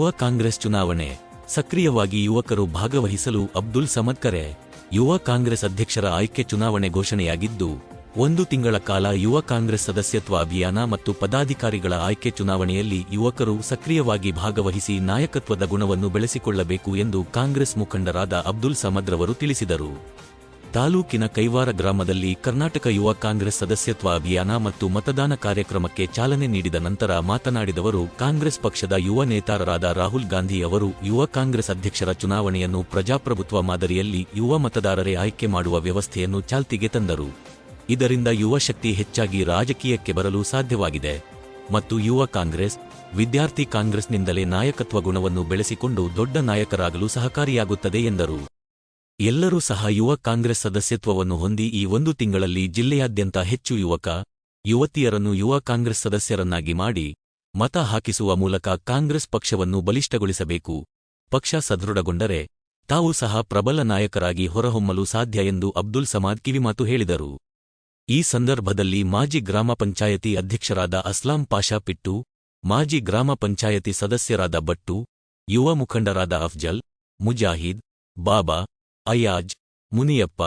ಯುವ ಕಾಂಗ್ರೆಸ್ ಚುನಾವಣೆ. ಸಕ್ರಿಯವಾಗಿ ಯುವಕರು ಭಾಗವಹಿಸಲು ಅಬ್ದುಲ್ ಸಮದ್ ಕರೆ. ಯುವ ಕಾಂಗ್ರೆಸ್ ಅಧ್ಯಕ್ಷರ ಆಯ್ಕೆ ಚುನಾವಣೆ ಘೋಷಣೆಯಾಗಿದ್ದು, ಒಂದು ತಿಂಗಳ ಕಾಲ ಯುವ ಕಾಂಗ್ರೆಸ್ ಸದಸ್ಯತ್ವ ಅಭಿಯಾನ ಮತ್ತು ಪದಾಧಿಕಾರಿಗಳ ಆಯ್ಕೆ ಚುನಾವಣೆಯಲ್ಲಿ ಯುವಕರು ಸಕ್ರಿಯವಾಗಿ ಭಾಗವಹಿಸಿ ನಾಯಕತ್ವದ ಗುಣವನ್ನು ಬೆಳೆಸಿಕೊಳ್ಳಬೇಕು ಎಂದು ಕಾಂಗ್ರೆಸ್ ಮುಖಂಡರಾದ ಅಬ್ದುಲ್ ಸಮದ್ರವರು ತಿಳಿಸಿದರು. ತಾಲೂಕಿನ ಕೈವಾರ ಗ್ರಾಮದಲ್ಲಿ ಕರ್ನಾಟಕ ಯುವ ಕಾಂಗ್ರೆಸ್ ಸದಸ್ಯತ್ವ ಅಭಿಯಾನ ಮತ್ತು ಮತದಾನ ಕಾರ್ಯಕ್ರಮಕ್ಕೆ ಚಾಲನೆ ನೀಡಿದ ನಂತರ ಮಾತನಾಡಿದವರು, ಕಾಂಗ್ರೆಸ್ ಪಕ್ಷದ ಯುವ ನೇತಾರರಾದ ರಾಹುಲ್ ಗಾಂಧಿ ಅವರು ಯುವ ಕಾಂಗ್ರೆಸ್ ಅಧ್ಯಕ್ಷರ ಚುನಾವಣೆಯನ್ನು ಪ್ರಜಾಪ್ರಭುತ್ವ ಮಾದರಿಯಲ್ಲಿ ಯುವ ಮತದಾರರೇ ಆಯ್ಕೆ ಮಾಡುವ ವ್ಯವಸ್ಥೆಯನ್ನು ಚಾಲ್ತಿಗೆ ತಂದರು. ಇದರಿಂದ ಯುವ ಶಕ್ತಿ ಹೆಚ್ಚಾಗಿ ರಾಜಕೀಯಕ್ಕೆ ಬರಲು ಸಾಧ್ಯವಾಗಿದೆ. ಮತ್ತು ಯುವ ಕಾಂಗ್ರೆಸ್, ವಿದ್ಯಾರ್ಥಿ ಕಾಂಗ್ರೆಸ್ನಿಂದಲೇ ನಾಯಕತ್ವ ಗುಣವನ್ನು ಬೆಳೆಸಿಕೊಂಡು ದೊಡ್ಡ ನಾಯಕರಾಗಲು ಸಹಕಾರಿಯಾಗುತ್ತದೆ ಎಂದರು. ಎಲ್ಲರೂ ಸಹ ಯುವ ಕಾಂಗ್ರೆಸ್ ಸದಸ್ಯತ್ವವನ್ನು ಹೊಂದಿ ಈ ಒಂದು ತಿಂಗಳಲ್ಲಿ ಜಿಲ್ಲೆಯಾದ್ಯಂತ ಹೆಚ್ಚು ಯುವಕ, ಯುವತಿಯರನ್ನು ಯುವ ಕಾಂಗ್ರೆಸ್ ಸದಸ್ಯರನ್ನಾಗಿ ಮಾಡಿ ಮತ ಹಾಕಿಸುವ ಮೂಲಕ ಕಾಂಗ್ರೆಸ್ ಪಕ್ಷವನ್ನು ಬಲಿಷ್ಠಗೊಳಿಸಬೇಕು. ಪಕ್ಷ ಸದೃಢಗೊಂಡರೆ ತಾವು ಸಹ ಪ್ರಬಲ ನಾಯಕರಾಗಿ ಹೊರಹೊಮ್ಮಲು ಸಾಧ್ಯ ಎಂದು ಅಬ್ದುಲ್ ಸಮಾದ್ ಕಿವಿಮಾತು ಹೇಳಿದರು. ಈ ಸಂದರ್ಭದಲ್ಲಿ ಮಾಜಿ ಗ್ರಾಮ ಪಂಚಾಯತಿ ಅಧ್ಯಕ್ಷರಾದ ಅಸ್ಲಾಂ ಪಾಷಾ ಪಿಟ್ಟು, ಮಾಜಿ ಗ್ರಾಮ ಪಂಚಾಯತಿ ಸದಸ್ಯರಾದ ಬಟ್ಟು, ಯುವ ಮುಖಂಡರಾದ ಅಫ್ಜಲ್, ಮುಜಾಹಿದ್, ಬಾಬಾ ಅಯಾಜ್ ಮುನಿಯಪ್ಪ,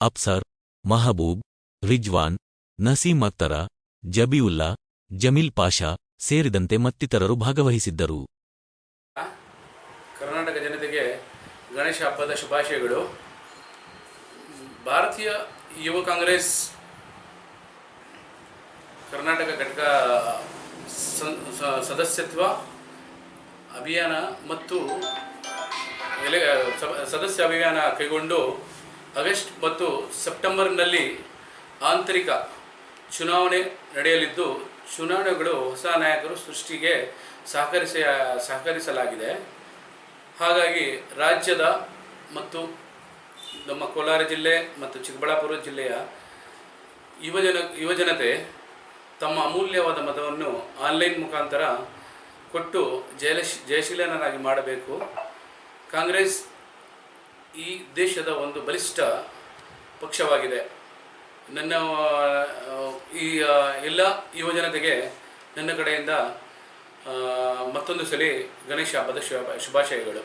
ಅಪ್ಸರ್, ಮಹಬೂಬ್, ರಿಜ್ವಾನ್, ನಸೀಮ್ ಅಕ್ತರ ಜಬಿಯುಲ್ಲಾ ಜಮೀಲ್ ಪಾಷಾ ಸೇರಿದಂತೆ ಮತ್ತಿತರರು ಭಾಗವಹಿಸಿದ್ದರು. ಕರ್ನಾಟಕ ಜನತೆಗೆ ಗಣೇಶ ಹಬ್ಬದ ಶುಭಾಶಯಗಳು. ಭಾರತೀಯ ಯುವ ಕಾಂಗ್ರೆಸ್ ಕರ್ನಾಟಕ ಘಟಕ ಸದಸ್ಯತ್ವ, ಅಭಿಯಾನ ಮತ್ತು ಎಲೆ ಸದಸ್ಯ ಅಭಿಯಾನ ಕೈಗೊಂಡು ಆಗಸ್ಟ್ ಮತ್ತು ಸೆಪ್ಟೆಂಬರ್ನಲ್ಲಿ ಆಂತರಿಕ ಚುನಾವಣೆ ನಡೆಯಲಿದ್ದು, ಚುನಾವಣೆಗಳು ಹೊಸ ನಾಯಕರು ಸೃಷ್ಟಿಗೆ ಸಹಕರಿಸ, ಸಹಕರಿಸಲಾಗಿದೆ. ಹಾಗಾಗಿ ರಾಜ್ಯದ ಮತ್ತು ನಮ್ಮ ಕೋಲಾರ ಜಿಲ್ಲೆ ಮತ್ತು ಚಿಕ್ಕಬಳ್ಳಾಪುರ ಜಿಲ್ಲೆಯ ಯುವಜನ ಯುವಜನತೆ ತಮ್ಮ ಅಮೂಲ್ಯವಾದ ಮತವನ್ನು ಆನ್ಲೈನ್ ಮುಖಾಂತರ ಕೊಟ್ಟು ಜಯಲಶ್ ಜಯಶೀಲನಾಗಿ ಮಾಡಬೇಕು. ಕಾಂಗ್ರೆಸ್ ಈ ದೇಶದ ಒಂದು ಬಲಿಷ್ಠ ಪಕ್ಷವಾಗಿದೆ. ನನ್ನ ಈ ಎಲ್ಲ ಯುವಜನತೆಗೆ ನನ್ನ ಕಡೆಯಿಂದ ಮತ್ತೊಂದು ಸಲ ಗಣೇಶ ಹಬ್ಬದ ಶುಭ, ಶುಭಾಶಯಗಳು.